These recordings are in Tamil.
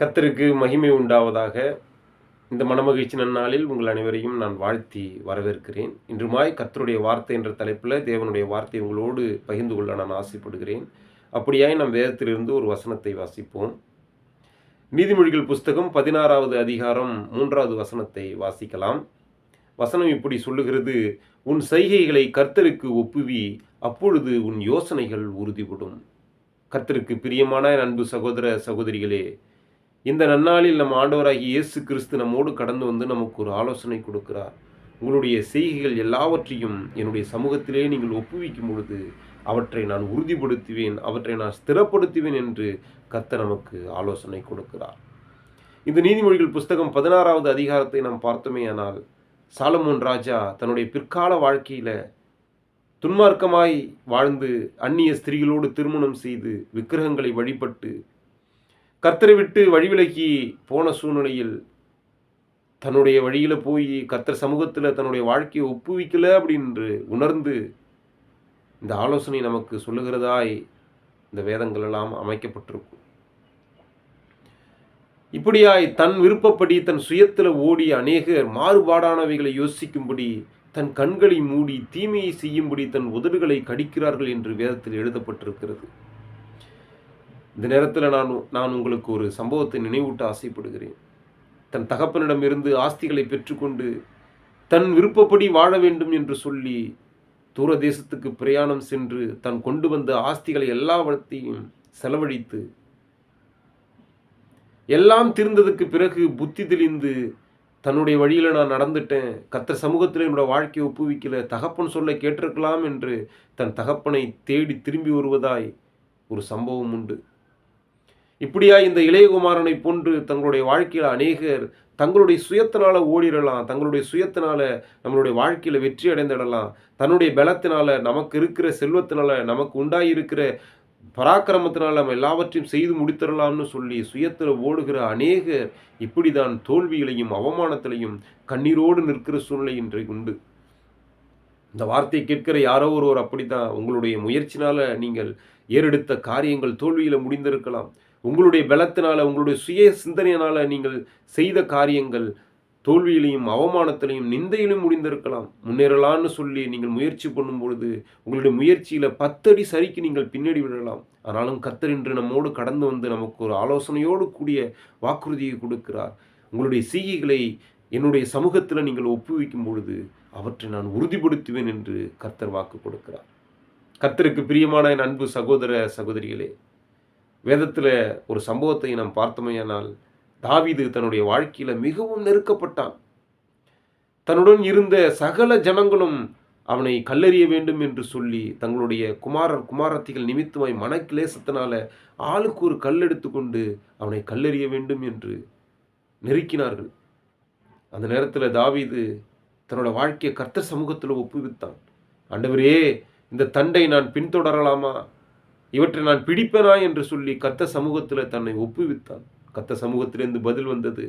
கத்தருக்கு மகிமை உண்டாவதாக இந்த மனமகிழ்ச்சி நன்னாளில் உங்கள் அனைவரையும் நான் வாழ்த்தி வரவேற்கிறேன். இன்றுமாய் கத்தருடைய வார்த்தை என்ற தலைப்பில் தேவனுடைய வார்த்தை உங்களோடு பகிர்ந்து கொள்ள நான் ஆசைப்படுகிறேன். அப்படியாய் நம் வேதத்திலிருந்து ஒரு வசனத்தை வாசிப்போம். நீதிமொழிகள் புஸ்தகம் பதினாறாவது அதிகாரம் மூன்றாவது வசனத்தை வாசிக்கலாம். வசனம் இப்படி சொல்லுகிறது உன் செய்கைகளை கர்த்தருக்கு ஒப்புவி அப்பொழுது உன் யோசனைகள் உறுதிபடும். கர்த்தருக்கு பிரியமான அன்பு சகோதர சகோதரிகளே இந்த நன்னாளில் நம் ஆண்டவராகிய இயேசு கிறிஸ்து நம்மோடு கடந்து வந்து நமக்கு ஒரு ஆலோசனை கொடுக்கிறார். உங்களுடைய செய்கைகள் எல்லாவற்றையும் என்னுடைய சமூகத்திலே நீங்கள் ஒப்புவிக்கும் பொழுது அவற்றை நான் உறுதிப்படுத்துவேன் அவற்றை நான் ஸ்திரப்படுத்துவேன் என்று கத்த நமக்கு ஆலோசனை கொடுக்கிறார். இந்த நீதிமொழிகள் புஸ்தகம் பதினாறாவது அதிகாரத்தை நாம் பார்த்தோமேயானால் சாலமோன் ராஜா தன்னுடைய பிற்கால வாழ்க்கையில் துன்மார்க்கமாய் வாழ்ந்து அந்நிய ஸ்திரீகளோடு திருமணம் செய்து விக்கிரகங்களை வழிபட்டு கர்த்தரை விட்டு வழிவிலக்கி போன சூழ்நிலையில் தன்னுடைய வழியில் போய் கர்த்தர் சமூகத்தில் தன்னுடைய வாழ்க்கையை ஒப்புவிக்கல அப்படின்று உணர்ந்து இந்த ஆலோசனை நமக்கு சொல்லுகிறதாய் இந்த வேதங்கள் எல்லாம் அமைக்கப்பட்டிருக்கும். இப்படியாய் தன் விருப்பப்படி தன் சுயத்தில் ஓடி அநேகர் மாறுபாடானவைகளை யோசிக்கும்படி தன் கண்களை மூடி தீமையை செய்யும்படி தன் உதடுகளை கடிக்கிறார்கள் என்று வேதத்தில் எழுதப்பட்டிருக்கிறது. இந்த நேரத்தில் நான் நான் உங்களுக்கு ஒரு சம்பவத்தை நினைவூட்ட ஆசைப்படுகிறேன். தன் தகப்பனிடமிருந்து ஆஸ்திகளை பெற்றுக்கொண்டு தன் விருப்பப்படி வாழ வேண்டும் என்று சொல்லி தூர தேசத்துக்கு பிரயாணம் சென்று தன் கொண்டு வந்த ஆஸ்திகளை எல்லாவற்றையும் செலவழித்து எல்லாம் தீர்ந்ததுக்கு பிறகு புத்தி தெளிந்து தன்னுடைய வழியில் நான் நடந்துட்டேன். கத்த சமூகத்தில் என்னோடய வாழ்க்கையை ஒப்புவிக்கல. தகப்பன் சொல்ல கேட்டிருக்கலாம் என்று தன் தகப்பனை தேடி திரும்பி வருவதாய் ஒரு சம்பவம் உண்டு. இப்படியா இந்த இளையகுமாரனை போன்று தங்களுடைய வாழ்க்கையில் அநேகர் தங்களுடைய சுயத்தினால ஓடிடலாம் தங்களுடைய சுயத்தினால நம்மளுடைய வாழ்க்கையில் வெற்றி அடைந்திடலாம் தன்னுடைய பலத்தினால நமக்கு இருக்கிற செல்வத்தினால நமக்கு உண்டாயிருக்கிற பராக்கிரமத்தினால் நம்ம எல்லாவற்றையும் செய்து முடித்திடலாம்னு சொல்லி சுயத்தில் ஓடுகிற அநேகர் இப்படி தான் தோல்விகளையும் அவமானத்திலையும் கண்ணீரோடு நிற்கிற சூழ்நிலை இன்றைக்கு உண்டு. இந்த வார்த்தையை கேட்கிற யாரோ ஒருவர் அப்படிதான் உங்களுடைய முயற்சினால் நீங்கள் ஏறெடுத்த காரியங்கள் தோல்வியில் முடிந்திருக்கலாம். உங்களுடைய பலத்தினால உங்களுடைய சுய சிந்தனையினால் நீங்கள் செய்த காரியங்கள் தோல்வியிலையும் அவமானத்திலையும் நிந்தையிலும் முடிந்திருக்கலாம். முன்னேறலான்னு சொல்லி நீங்கள் முயற்சி பண்ணும் பொழுது உங்களுடைய முயற்சியில் பத்தடி சரிக்கு நீங்கள் பின்னாடி விடலாம். ஆனாலும் கத்தர் இன்று நம்மோடு கடந்து வந்து நமக்கு ஒரு ஆலோசனையோடு கூடிய வாக்குறுதியை கொடுக்கிறார். உங்களுடைய செய்கைகளை என்னுடைய சமூகத்தில் நீங்கள் ஒப்புவிக்கும் பொழுது அவற்றை நான் உறுதிப்படுத்துவேன் என்று கர்த்தர் வாக்கு கொடுக்கிறார். கர்த்தருக்கு பிரியமான என் அன்பு சகோதர சகோதரிகளே வேதத்தில் ஒரு சம்பவத்தை நாம் பார்த்தோமையானால் தாவிது தன்னுடைய வாழ்க்கையில் மிகவும் நெருக்கப்பட்டான். தன்னுடன் இருந்த சகல ஜனங்களும் அவனை கல்லறிய வேண்டும் என்று சொல்லி தங்களுடைய குமாரர் குமாரத்திகள் நிமித்தமாய் மனக்கிலேசத்தினால ஆளுக்கு ஒரு கல் எடுத்துக்கொண்டு அவனை கல்லறிய வேண்டும் என்று நெருக்கினார்கள். அந்த நேரத்தில் தாவிது தன்னோட வாழ்க்கையை கர்த்தர் சமூகத்தில் ஒப்புவித்தான். ஆண்டவரே இந்த தண்டை நான் பின்தொடரலாமா? இவற்றை நான் பிடிப்பேனா என்று சொல்லி கத்த சமூகத்தில் தன்னை ஒப்புவித்தான். கத்த சமூகத்திலிருந்து பதில் வந்தது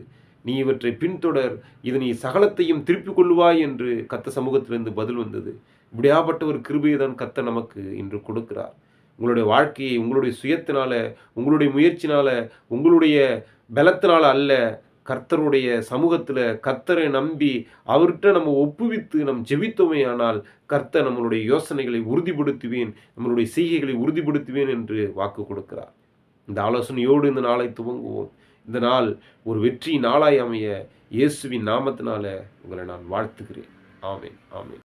நீ இவற்றை பின்தொடர் இது நீ சகலத்தையும் திருப்பிக் கொள்ளுவாய் என்று கத்த சமூகத்திலிருந்து பதில் வந்தது. இப்படியாப்பட்ட ஒரு கிருபையை தான் கத்த நமக்கு இன்று கொடுக்கிறார். உங்களுடைய வாழ்க்கையை உங்களுடைய சுயத்தினால உங்களுடைய முயற்சினால உங்களுடைய பலத்தினால அல்ல கர்த்தருடைய சமூகத்தில் கர்த்தரை நம்பி அவர்கிட்ட நம்ம ஒப்புவித்து நம் ஜெபித்தோமே ஆனால் கர்த்தர் நம்மளுடைய யோசனைகளை உறுதிப்படுத்துவேன் நம்மளுடைய செய்கைகளை உறுதிப்படுத்துவேன் என்று வாக்கு கொடுக்கிறார். இந்த ஆலோசனையோடு இந்த நாளை துவங்குவோம். இந்த நாள் ஒரு வெற்றி நாளாய் அமைய இயேசுவின் நாமத்தினால உங்களை நான் வாழ்த்துகிறேன். ஆமேன் ஆமேன்.